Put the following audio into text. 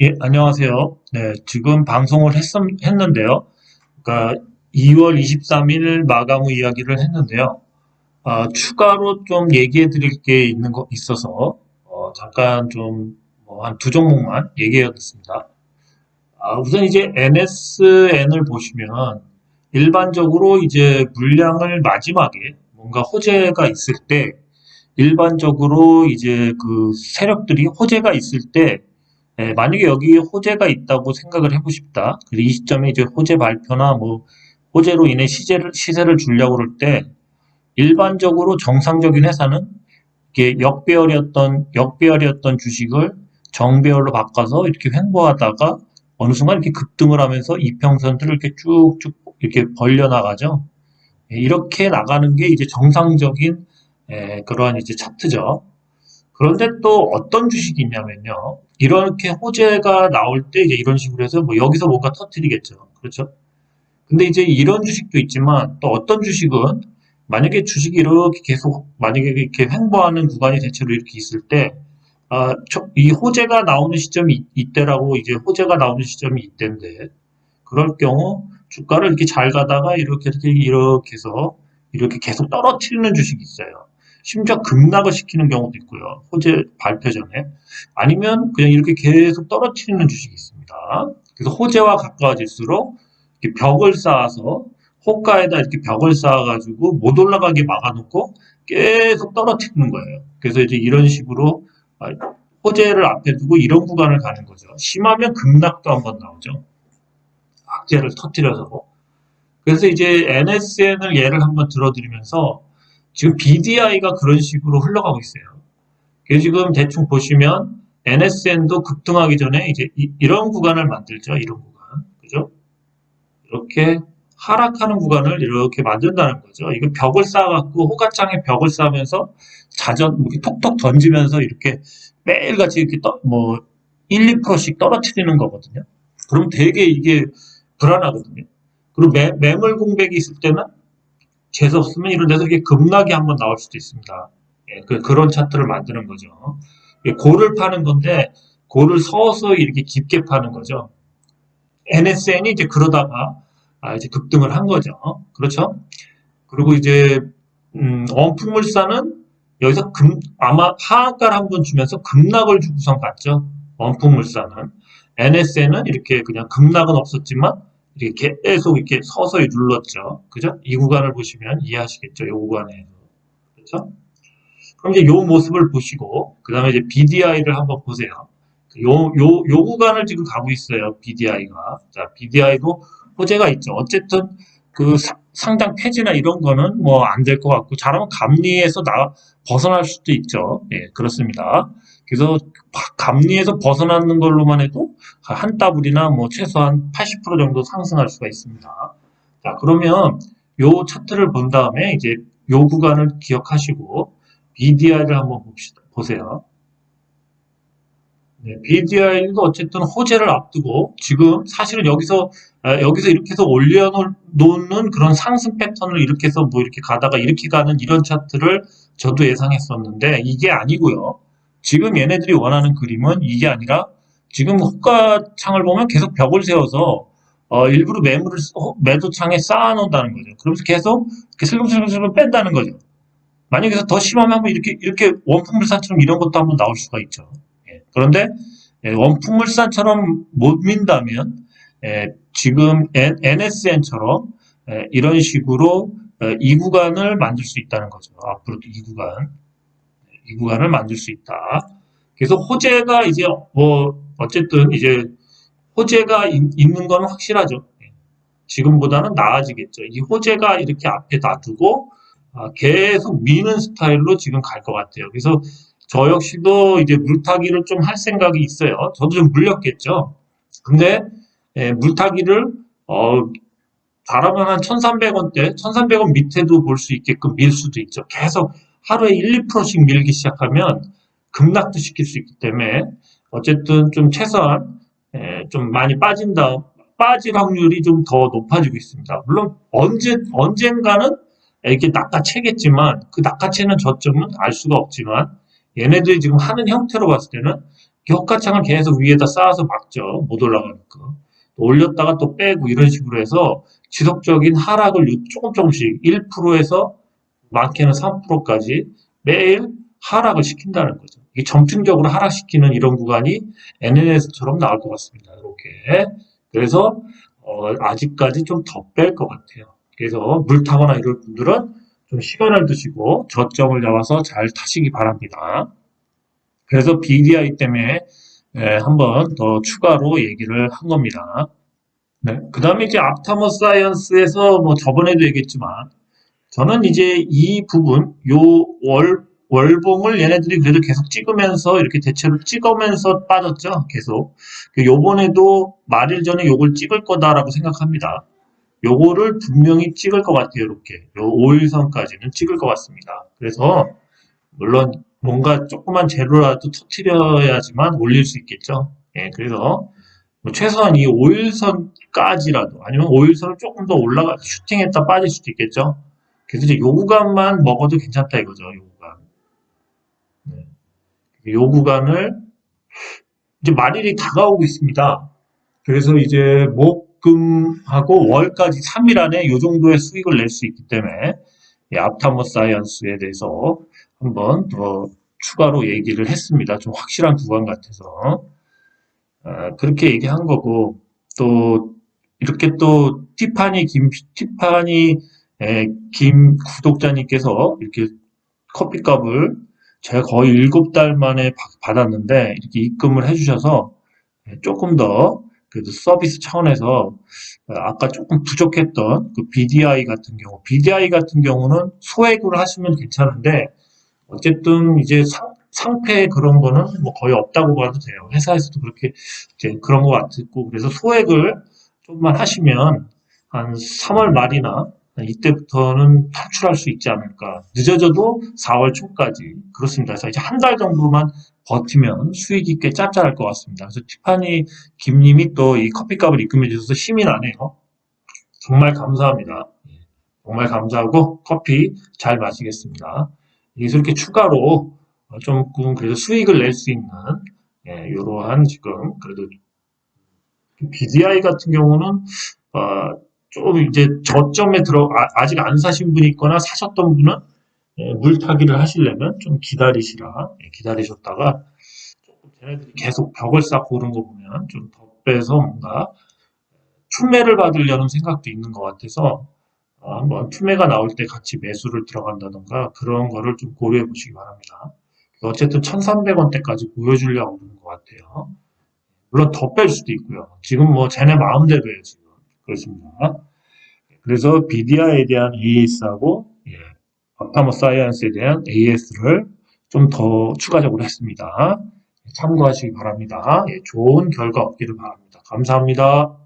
예, 안녕하세요. 네, 지금 방송을 했, 했는데요. 그러니까 2월 23일 마감 후 이야기를 했는데요. 아, 추가로 좀 얘기해 드릴 게 있는 거 있어서 어, 잠깐 좀 한두 종목만 얘기해야겠습니다. 아, 우선 이제 NSN을 보시면 일반적으로 이제 물량을 마지막에 뭔가 호재가 있을 때 일반적으로 이제 그 세력들이 호재가 있을 때 예, 만약에 여기 호재가 있다고 생각을 해보십다. 그래서 이 시점에 이제 호재 발표나 뭐 호재로 인해 시세를 시세를 주려고 그럴 때 일반적으로 정상적인 회사는 이게 역배열이었던 역배열이었던 주식을 정배열로 바꿔서 이렇게 횡보하다가 어느 순간 이렇게 급등을 하면서 이평선들을 이렇게 쭉쭉 이렇게 벌려 나가죠. 예, 이렇게 나가는 게 이제 정상적인 예, 그러한 이제 차트죠. 그런데 또 어떤 주식이 있냐면요. 이렇게 호재가 나올 때 이제 이런 식으로 해서 뭐 여기서 뭔가 터트리겠죠. 그렇죠? 근데 이제 이런 주식도 있지만 또 어떤 주식은 만약에 주식이 이렇게 계속 만약에 이렇게 횡보하는 구간이 대체로 이렇게 있을 때 아, 이 호재가 나오는 시점이 이때라고 이제 호재가 나오는 시점이 이때인데 그럴 경우 주가를 이렇게 잘 가다가 이렇게 이렇게 이렇게 해서 이렇게 계속 떨어뜨리는 주식이 있어요. 심지어 급락을 시키는 경우도 있고요. 호재 발표 전에 아니면 그냥 이렇게 계속 떨어뜨리는 주식이 있습니다. 그래서 호재와 가까워질수록 벽을 쌓아서 호가에다 이렇게 벽을 쌓아가지고 못 올라가게 막아놓고 계속 떨어뜨리는 거예요. 그래서 이제 이런 식으로 아, 호재를 앞에 두고 이런 구간을 가는 거죠. 심하면 급락도 한번 나오죠. 악재를 터뜨려서. 그래서 이제 NSN을 예를 한번 들어드리면서 지금 BDI가 그런 식으로 흘러가고 있어요. 그래서 지금 대충 보시면 NSN도 급등하기 전에 이제 이, 런 구간을 만들죠. 이런 구간. 그죠? 이렇게 하락하는 구간을 이렇게 만든다는 거죠. 이거 벽을 쌓아갖고 호가창에 벽을 쌓으면서 자전, 이렇게 톡톡 던지면서 이렇게 매일같이 이렇게 떠, 뭐 1, 2%씩 떨어뜨리는 거거든요. 그럼 되게 이게 불안하거든요. 그리고 매, 매물 공백이 있을 때는 재수 없으면 이런 데서 이게 급락이 한번 나올 수도 있습니다. 예, 그, 그런 차트를 만드는 거죠. 예, 고를 파는 건데 고를 서서히 이렇게 깊게 파는 거죠. NSN이 이제 그러다가 아, 이제 급등을 한 거죠. 그렇죠? 그리고 이제 음, 원품물산은 여기서 금, 아마 하한가를 한 번 주면서 급락을 주고선 갔죠. 원품물산은 NSN은 이렇게 그냥 급락은 없었지만 이렇게 계속 이렇게 서서히 눌렀죠. 그죠? 이 구간을 보시면 이해하시겠죠. 이 구간에서. 그렇죠? 그럼 이제 이 모습을 보시고, 그 다음에 이제 BDI를 한번 보세요. 요, 요, 요 구간을 지금 가고 있어요. BDI가. 자, BDI도 호재가 있죠. 어쨌든 그 상당 폐지나 이런 거는 뭐 안 될 것 같고, 잘하면 감리에서 나, 벗어날 수도 있죠. 예, 그렇습니다. 그래서 감리에서 벗어나는 걸로만 해도 한 따블이나 뭐 최소한 80% 정도 상승할 수가 있습니다. 자, 그러면 요 차트를 본 다음에 이제 요 구간을 기억하시고 BDI를 한번 봅시다. 보세요. 네, BDI도 어쨌든 호재를 앞두고 지금 사실은 여기서 아, 여기서 이렇게 해서 올려놓는 그런 상승 패턴을 이렇게 해서 뭐 이렇게 가다가 이렇게 가는 이런 차트를 저도 예상했었는데 이게 아니고요. 지금 얘네들이 원하는 그림은 이게 아니라 지금 호가창을 보면 계속 벽을 세워서 어, 일부러 매물을 매도창에 쌓아놓는다는 거죠. 그러면서 계속 이렇게 슬금슬금슬금 뺀다는 거죠. 만약에 더 심하면 이렇게 이렇게 원품물산처럼 이런 것도 한번 나올 수가 있죠. 예. 그런데 예, 원품물산처럼 못 민다면 예, 지금 NSN처럼 예, 이런 식으로 어, 이 구간을 만들 수 있다는 거죠. 앞으로도 이 구간. 이 구간을 만들 수 있다. 그래서 호재가 이제 뭐 어쨌든 이제 호재가 있는 건 확실하죠. 지금보다는 나아지겠죠. 이 호재가 이렇게 앞에 놔두고 아, 계속 미는 스타일로 지금 갈 것 같아요. 그래서 저 역시도 이제 물타기를 좀 할 생각이 있어요. 저도 좀 물렸겠죠. 근데 예, 물타기를 어, 잘하면 한 1,300원대, 1,300원 밑에도 볼 수 있게끔 밀 수도 있죠. 계속 하루에 1, 2%씩 밀기 시작하면 급락도 시킬 수 있기 때문에 어쨌든 좀 최소한 좀 많이 빠진다 빠질 확률이 좀 더 높아지고 있습니다. 물론 언제 언젠가는 이렇게 낚아채겠지만 그 낚아채는 저점은 알 수가 없지만 얘네들이 지금 하는 형태로 봤을 때는 격가창을 계속 위에다 쌓아서 막죠. 못 올라가니까. 또 올렸다가 또 빼고 이런 식으로 해서 지속적인 하락을 유- 조금 조금씩 1%에서 많게는 3%까지 매일 하락을 시킨다는 거죠. 이게 점층적으로 하락시키는 이런 구간이 NNS처럼 나올 것 같습니다. 이렇게. 그래서 어, 아직까지 좀 더 뺄 것 같아요. 그래서 물 타거나 이럴 분들은 좀 시간을 두시고 저점을 잡아서 잘 타시기 바랍니다. 그래서 BDI 때문에 예, 한번 더 추가로 얘기를 한 겁니다. 네. 그 다음에 이제 앞타머 사이언스에서 뭐 저번에도 얘기했지만 저는 이제 이 부분, 요 월, 월봉을 얘네들이 그래도 계속 찍으면서 이렇게 대체로 찍으면서 빠졌죠. 계속. 그 요번에도 말일 전에 요걸 찍을 거다라고 생각합니다. 요거를 분명히 찍을 것 같아요. 이렇게. 요 5일선까지는 찍을 것 같습니다. 그래서 물론 뭔가 조그만 재료라도 터트려야지만 올릴 수 있겠죠. 예, 그래서 뭐 최소한 이 5일선까지라도 아니면 5일선을 조금 더 올라가 슈팅했다 빠질 수도 있겠죠. 그래서 이제 요 구간만 먹어도 괜찮다 이거죠. 요 구간. 네. 요 구간을 이제 말일이 다가오고 있습니다. 그래서 이제 목금하고 월까지 3일 안에 요 정도의 수익을 낼 수 있기 때문에 이 앞타머 사이언스에 대해서 한번 더 추가로 얘기를 했습니다. 좀 확실한 구간 같아서. 아, 그렇게 얘기한 거고, 또, 이렇게 또, 티파니 김, 티파니, 에, 김 구독자님께서 이렇게 커피값을 제가 거의 7달 만에 받- 받았는데, 이렇게 입금을 해주셔서 예, 조금 더, 그래도 서비스 차원에서, 어, 아까 조금 부족했던 그 BDI 같은 경우, BDI 같은 경우는 소액으로 하시면 괜찮은데, 어쨌든 이제 상, 상패 그런 거는 뭐 거의 없다고 봐도 돼요. 회사에서도 그렇게 이제 그런 것 같고 그래서 소액을 좀만 하시면 한 3월 말이나 이때부터는 탈출할 수 있지 않을까. 늦어져도 4월 초까지 그렇습니다. 그래서 이제 한 달 정도만 버티면 수익이 꽤 짭짤할 것 같습니다. 그래서 티파니 김님이 또 이 커피값을 입금해 주셔서 힘이 나네요. 정말 감사합니다. 예, 정말 감사하고 커피 잘 마시겠습니다. 여기서 이렇게 추가로 어, 조금 그래도 수익을 낼 수 있는 예, 이러한 지금 그래도 BDI 같은 경우는 어, 좀 이제 저점에 들어 아, 직안 사신 분이 있거나 사셨던 분은 예, 물타기를 하시려면 좀 기다리시라 예, 기다리셨다가 조금 쟤네들이 계속 벽을 쌓고 오는 거 보면 좀 더 빼서 뭔가 추매를 받으려는 생각도 있는 것 같아서 어, 한번 투매가 나올 때 같이 매수를 들어간다던가 그런 거를 좀 고려해 보시기 바랍니다. 어쨌든 1,300원대까지 보여주려고 그러는 것 같아요. 물론 더 뺄 수도 있고요. 지금 뭐 쟤네 마음대로예요, 지금. 그렇습니다. 그래서 BDI에 대한 AS하고 예, 업타머 사이언스에 대한 AS를 좀 더 추가적으로 했습니다. 참고하시기 바랍니다. 예, 좋은 결과 얻기를 바랍니다. 감사합니다.